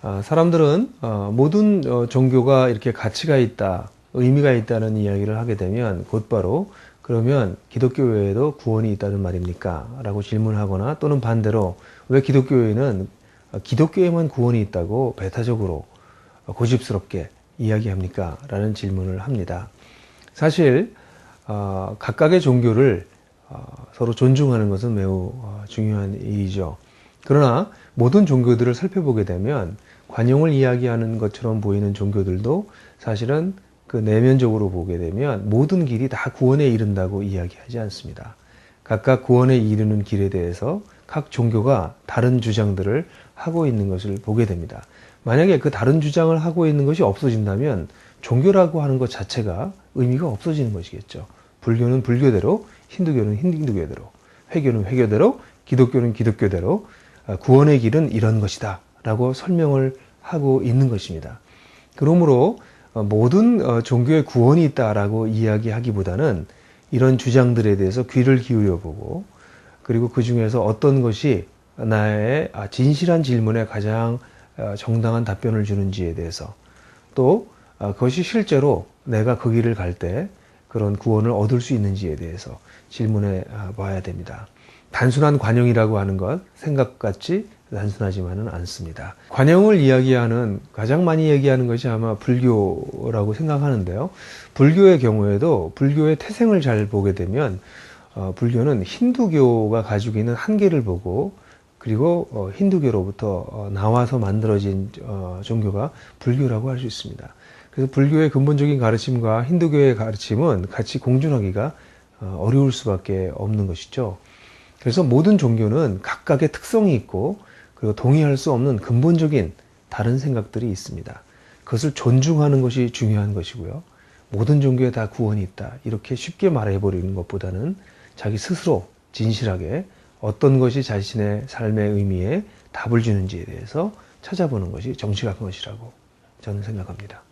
아, 사람들은 어, 모든 어, 종교가 이렇게 가치가 있다, 의미가 있다는 이야기를 하게 되면 곧바로 그러면 기독교 외에도 구원이 있다는 말입니까? 라고 질문하거나 또는 반대로 왜 기독교에는 어, 기독교에만 구원이 있다고 배타적으로 어, 고집스럽게 이야기합니까? 라는 질문을 합니다. 사실 어, 각각의 종교를 어, 서로 존중하는 것은 매우 어, 중요한 일이죠. 그러나 모든 종교들을 살펴보게 되면 관용을 이야기하는 것처럼 보이는 종교들도 사실은 그 내면적으로 보게 되면 모든 길이 다 구원에 이른다고 이야기하지 않습니다. 각각 구원에 이르는 길에 대해서 각 종교가 다른 주장들을 하고 있는 것을 보게 됩니다. 만약에 그 다른 주장을 하고 있는 것이 없어진다면 종교라고 하는 것 자체가 의미가 없어지는 것이겠죠. 불교는 불교대로, 힌두교는 힌두교대로, 회교는 회교대로, 기독교는 기독교대로 아, 구원의 길은 이런 것이다. 라고 설명을 하고 있는 것입니다. 그러므로 어, 모든 어, 종교에 구원이 있다라고 이야기하기보다는 이런 주장들에 대해서 귀를 기울여 보고 그리고 그 중에서 어떤 것이 나의 아, 진실한 질문에 가장 어, 정당한 답변을 주는지에 대해서 또 그것이 실제로 내가 그 길을 갈 때 그런 구원을 얻을 수 있는지에 대해서 질문해 봐야 됩니다. 단순한 관용이라고 하는 것 생각 같이 단순하지만은 않습니다. 관용을 이야기하는 가장 많이 얘기하는 것이 아마 불교라고 생각하는데요. 불교의 경우에도 불교의 태생을 잘 보게 되면 어, 불교는 힌두교가 가지고 있는 한계를 보고 그리고 어, 힌두교로부터 어, 나와서 만들어진 어, 종교가 불교라고 할 수 있습니다. 그래서 불교의 근본적인 가르침과 힌두교의 가르침은 같이 공존하기가 어, 어려울 수밖에 없는 것이죠. 그래서 모든 종교는 각각의 특성이 있고 그리고 동의할 수 없는 근본적인 다른 생각들이 있습니다. 그것을 존중하는 것이 중요한 것이고요. 모든 종교에 다 구원이 있다. 이렇게 쉽게 말해버리는 것보다는 자기 스스로 진실하게 어떤 것이 자신의 삶의 의미에 답을 주는지에 대해서 찾아보는 것이 정치가 큰 것이라고 저는 생각합니다.